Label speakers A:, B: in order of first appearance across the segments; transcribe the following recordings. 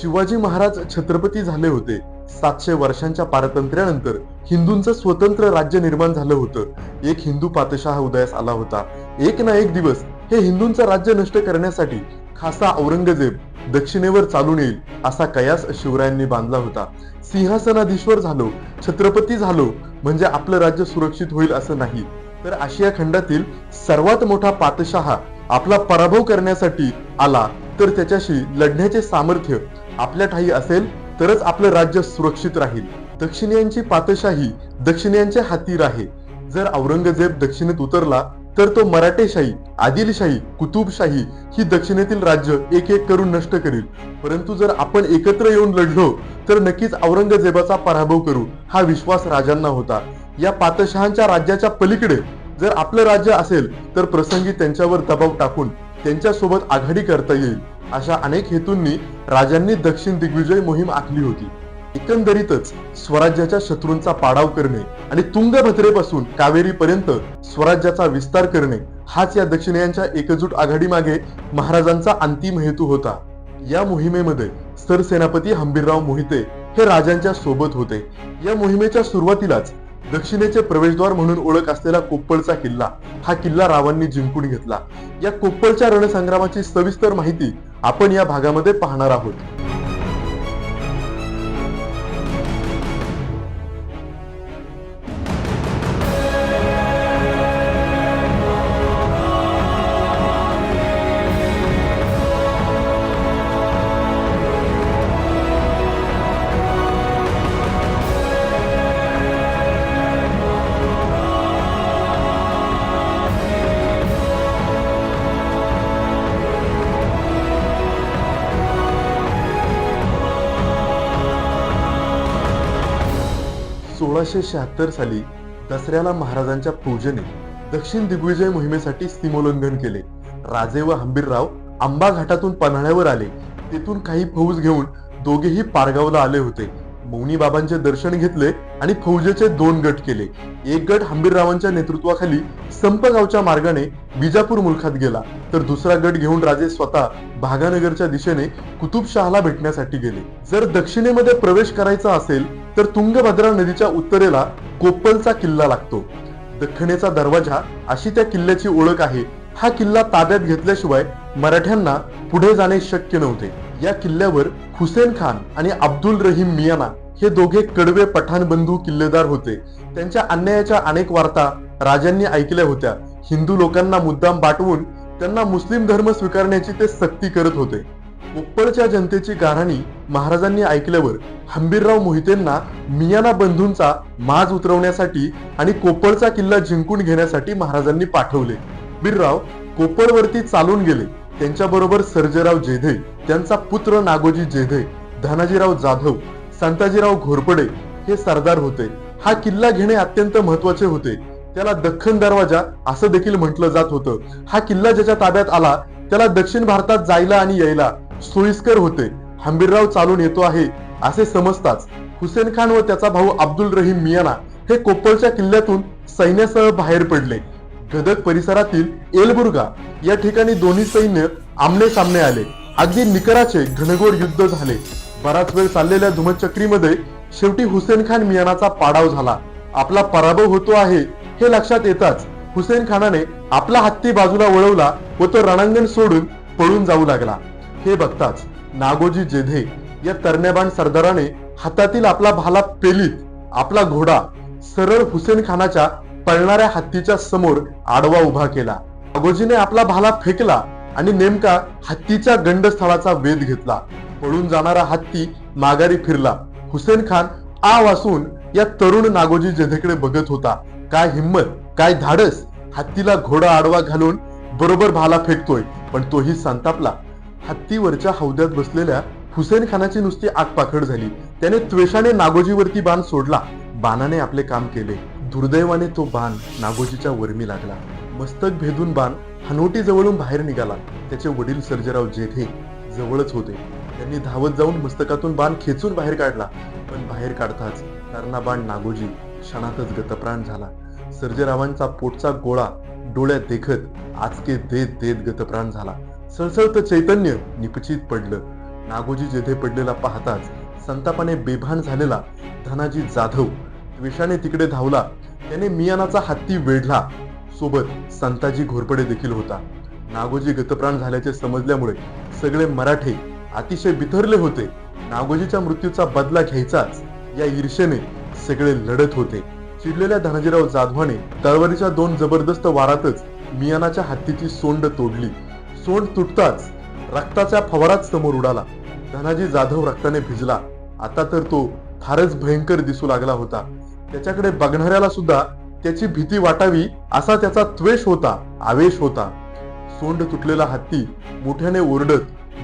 A: शिवाजी महाराज छत्रपती झाले होते. सातशे वर्षांच्या पारतंत्र्यानंतर हिंदूंचं स्वतंत्र राज्य निर्माण झालं होतं. एक हिंदू पातशाह उदयास आला होता. एक ना एक दिवस हे हिंदूंचं राज्य नष्ट करण्यासाठी खासा औरंगजेब दक्षिणेवर चालून येईल असा कयास शिवरायांनी बांधला होता. सिंहासनाधीश्वर झालो छत्रपती झालो म्हणजे आपलं राज्य सुरक्षित होईल असं नाही. तर आशिया खंडातील सर्वात मोठा पातशाह आपला पराभव करण्यासाठी आला. तर त्याच्याशी लढण्याचे सामर्थ्य आपल्या ठाई असेल तरच आपलं राज्य सुरक्षित राहील. दक्षिणियांची पातशाही दक्षिणियांच्या हाती राहे. जर औरंगजेब दक्षिणेत उतरला तर तो मराठेशाही आदिलशाही कुतुबशाही ही दक्षिणेतील राज्य एक एक करून नष्ट करील. परंतु जर आपण एकत्र येऊन लढलो तर नक्कीच औरंगजेबाचा पराभव करू हा विश्वास राजांना होता. या पातशहांच्या राज्याच्या पलीकडे जर आपलं राज्य असेल तर प्रसंगी त्यांच्यावर दबाव टाकून त्यांच्यासोबत आघाडी करता येईल. अशा अनेक हेतूंनी राजांनी दक्षिण दिग्विजय मोहीम आखली होती. एकंदरीतच स्वराज्याच्या शत्रूंचा पाडाव करणे आणि तुंगभद्रेपासून कावेरीपर्यंत स्वराज्याचा विस्तार करणे हाच या दक्षिणेयांच्या एकजूट आघाडीमागे महाराजांचा अंतिम हेतू होता. या मोहिमेमध्ये सरसेनापती हंबीरराव मोहिते हे राजांच्या सोबत होते. या मोहिमेच्या सुरुवातीलाच दक्षिणेचे प्रवेशद्वार म्हणून ओळख असलेला कोप्पळचा किल्ला हा किल्ला रावांनी जिंकून घेतला. या कोप्पळच्या रणसंग्रामाची सविस्तर माहिती आपण या भागामध्ये पाहणार आहोत. सोळाशे शहात्तर साली दसऱ्याला महाराजांच्या पूजेने दक्षिण दिग्विजय मोहिमेसाठी सीमोल्लंघन केले. राजे व हंबीरराव आंबा घाटातून पन्हाळ्यावर आले. तेथून काही फौज घेऊन दोघेही पारगावला आले होते. मौनी बाबांचे दर्शन घेतले आणि फौजेचे दोन गट केले. एक गट हंबीररावांच्या नेतृत्वाखाली संपगावच्या मार्गाने विजापूर मुलखात गेला. तर दुसरा गट घेऊन राजे स्वतः भागानगरच्या दिशेने कुतुबशहाला भेटण्यासाठी गेले. जर दक्षिणेमध्ये प्रवेश करायचा असेल तर तुंगभद्रा नदीच्या उत्तरेला कोप्पलचा किल्ला लागतो. दख्खनेचा दरवाजा अशी त्या किल्ल्याची ओळख आहे. हा किल्ला ताब्यात घेतल्याशिवाय मराठ्यांना पुढे जाणे शक्य नव्हते. या किल्ल्यावर हुसेन खान आणि अब्दुल रहीम मियाना हे दोघे कडवे पठाण बंधू किल्लेदार होते. त्यांच्या अन्यायाच्या अनेक वार्ता राजांनी ऐकल्या होत्या. हिंदू लोकांना मुद्दाम बाटवून त्यांना मुस्लिम धर्म स्वीकारण्याची ते सक्ती करत होते. कोप्पळच्या जनतेची गाराणी महाराजांनी ऐकल्यावर हंबीरराव मोहितेंना मियाना बंधूंचा माज उतरवण्यासाठी आणि कोप्पळचा किल्ला जिंकून घेण्यासाठी महाराजांनी पाठवले. बिरराव कोपळवरती चालून गेले. त्यांच्याबरोबर सर्जेराव जेधे त्यांचा पुत्र नागोजी जेधे धनाजीराव जाधव संताजीराव घोरपडे हे सरदार होते. हा किल्ला घेणे अत्यंत महत्त्वाचे होते. त्याला दख्खन दरवाजा असं देखील म्हटलं जात होतं. हा किल्ला ज्याच्या ताब्यात आला त्याला दक्षिण भारतात जायला आणि यायला सोयीस्कर होते. हंबीरराव चालून येतो आहे असे समजताच. हुसेन खान व त्याचा भाऊ अब्दुल रहीम मियाना हे कोप्पळच्या किल्ल्यातून सैन्यासह बाहेर पडले. गदक परिसरातील एलबुर्गा या ठिकाणी दोन्ही सैन्य आमने सामने आले. अगदी निकराचे घनघोर युद्ध झाले. बराच वेळ चाललेल्या धुमचक्रीमध्ये शेवटी हुसेन खान मियानाचा पाडाव झाला. आपला पराभव होतो आहे हे लक्षात येताच हुसेन खानाने आपला हत्ती बाजूला वळवला व तो रणांगण सोडून पळून जाऊ लागला. हे बघताच नागोजी जेधे या तरण्याबाण सरदाराने हातातील आपला भाला पेलीत आपला घोडा सरळ हुसेन खानाच्या पळणाऱ्या हत्तीच्या समोर आडवा उभा केला. नागोजीने आपला भाला फेकला आणि नेमका हत्तीच्या गंडस्थळाचा वेध घेतला. पळून जाणारा हत्ती माघारी फिरला. हुसेन खान आ वासून या तरुण नागोजी जेधेकडे बघत होता. काय हिंमत काय धाडस? हत्तीला घोडा आडवा घालून बरोबर भाला फेकतोय पण तोही संतापला. हत्तीवरच्या हौद्यात बसलेल्या हुसेन खानाची नुसती आगपाखड झाली. त्याने त्वेषाने नागोजीवरती बाण सोडला. बाणाने आपले काम केले. दुर्दैवाने तो बाण नागोजीच्या वर्मी लागला. मस्तक भेदून बाण हनोटी जवळून बाहेर निघाला. त्याचे वडील सर्जेराव जेठे जवळच होते. त्यांनी धावत जाऊन मस्तकातून बाण खेचून बाहेर काढला. पण बाहेर काढताच कर्णा बाण नागोजी क्षणातच गतप्राण झाला. सर्जेरावांचा पोटचा गोळा डोळ्यात देखत आचके देत देत गतप्राण झाला. सळसळत चैतन्य निपचित पडलं. नागोजी जेथे पडलेला पाहताच संतापाने बेभान झालेला धनाजी जाधव द्वेषाने तिकडे धावला. त्याने मियानाचा हत्ती वेढला. सोबत संताजी घोरपडे देखील होता. नागोजी गतप्राण झाल्याचे समजल्यामुळे सगळे मराठे अतिशय बिथरले होते. नागोजीच्या मृत्यूचा बदला घ्यायचाच या ईर्षेने सगळे लढत होते. चिडलेल्या धनाजीराव जाधवाने तळवारीच्या दोन जबरदस्त वारातच मियानाच्या हत्तीची सोंड तोडली. सोंड तुटताच रक्ताच्या फवाराच समोर उडाला. धनाजी जाधव रक्ताने भिजला. आता तर तो फारच भयंकर दिसू लागला होता. त्याच्याकडे बघणाऱ्याला सुद्धा त्याची भीती वाटावी असा त्याचा त्वेष होता आवेश होता. सोंड तुटलेला हत्ती मोठ्याने ओरडत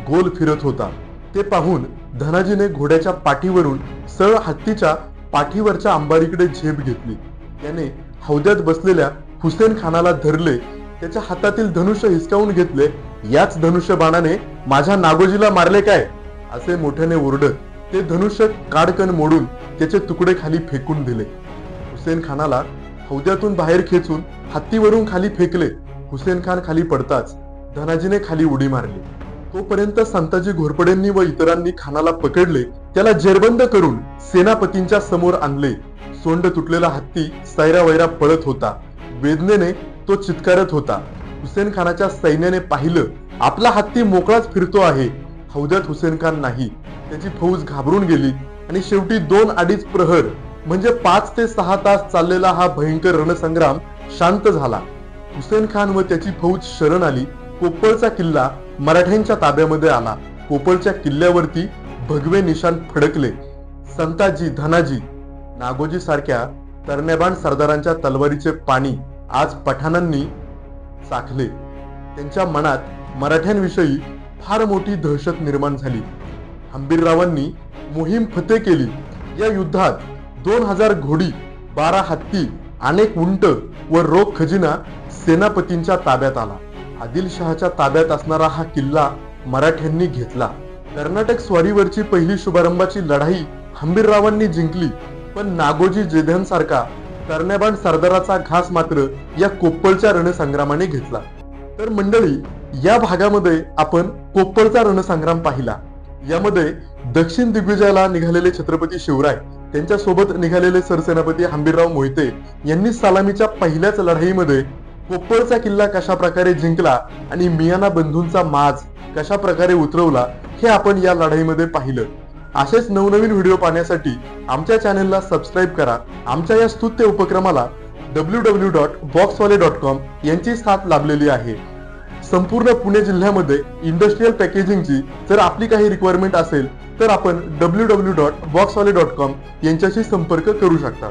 A: गोल फिरत होता. ते पाहून धनाजीने घोड्याच्या पाठीवरून सरळ हत्तीच्या पाठीवरच्या अंबारीकडे झेप घेतली. त्याने हौद्यात बसलेल्या हुसेन खानाला धरले. त्याच्या हातातील धनुष्य हिसकावून घेतले. याच धनुष्य बाणाने माझ्या नागोजीला मारले काय? असे मोठ्याने ओरडत ते धनुष्य काडकन मोडून त्याचे तुकडे खाली फेकून दिले. हुसेन खानाला हौद्यातून बाहेर खेचून हत्तीवरून खाली फेकले. हुसेन खान खाली पडताच धनाजीने खाली उडी मारली. तोपर्यंत संताजी घोरपडेंनी व इतरांनी खानाला पकडले. त्याला जेरबंद करून सेनापतींच्या समोर आणले. सोंड तुटलेला हत्ती सैरा वैरा पळत होता. वेदनेने तो चित्कारत होता. हुसेन खानाच्या सैन्याने पाहिलं आपला हत्ती मोकळाच फिरतो आहे. हौद्यात हुसेन खान नाही. त्याची फौज घाबरून गेली आणि शेवटी दोन अडीच प्रहर म्हणजे पाच ते सहा तास चाललेला हा भयंकर रणसंग्राम शांत झाला. हुसेन खान व त्याची फौज शरण आली कोप्पळचा किल्ला मराठ्यांच्या ताब्यामध्ये आला. कोपळच्या किल्ल्यावरती भगवे निशाण फडकले. संताजी धनाजी नागोजी सारख्या तरण्याबाण सरदारांच्या तलवारीचे पाणी आज पठाणांनी चाखले त्यांच्या मनात मराठ्यांविषयी फार मोठी दहशत निर्माण झाली. हंबीररावांनी मोहीम फते केली. या युद्धात दोन हजार घोडी बारा हत्ती अनेक उंट व रोख खजिना सेनापतींच्या ताब्यात आला. आदिलशहाच्या ताब्यात असणारा हा किल्ला मराठ्यांनी घेतला. कर्नाटक स्वारीवरची पहिली शुभारंभाची लढाई हंबीररावांनी जिंकली पण नागोजी जेध्यांसारखा कर्ण्याबाण सरदाराचा घास मात्र या कोप्पळच्या रणसंग्रामाने घेतला. तर मंडळी या भागामध्ये आपण कोप्पळचा रणसंग्राम पाहिला. यामध्ये दक्षिण दिग्विजयाला निघालेले छत्रपती शिवराय त्यांच्यासोबत निघालेले सरसेनापती हंबीरराव मोहिते यांनी सलामीच्या पहिल्याच लढाईमध्ये कोप्पळचा किल्ला कशा प्रकारे जिंकला आणि मियाना बंधूंचा माज कशा प्रकारे उतरवला हे आपण या लढाईमध्ये पाहिलं. असेच नवनवीन व्हिडिओ पाहण्यासाठी आमच्या चॅनेलला सबस्क्राईब करा. आमच्या या स्तुत्य उपक्रमाला W W dot Boxwale dot com यांची साथ लाभलेली आहे. संपूर्ण पुणे जिल्ह्यामध्ये इंडस्ट्रीयल पॅकेजिंगची जर आपली काही रिक्वायरमेंट असेल तर आपण W W dot Boxwale dot com यांच्याशी संपर्क करू शकता.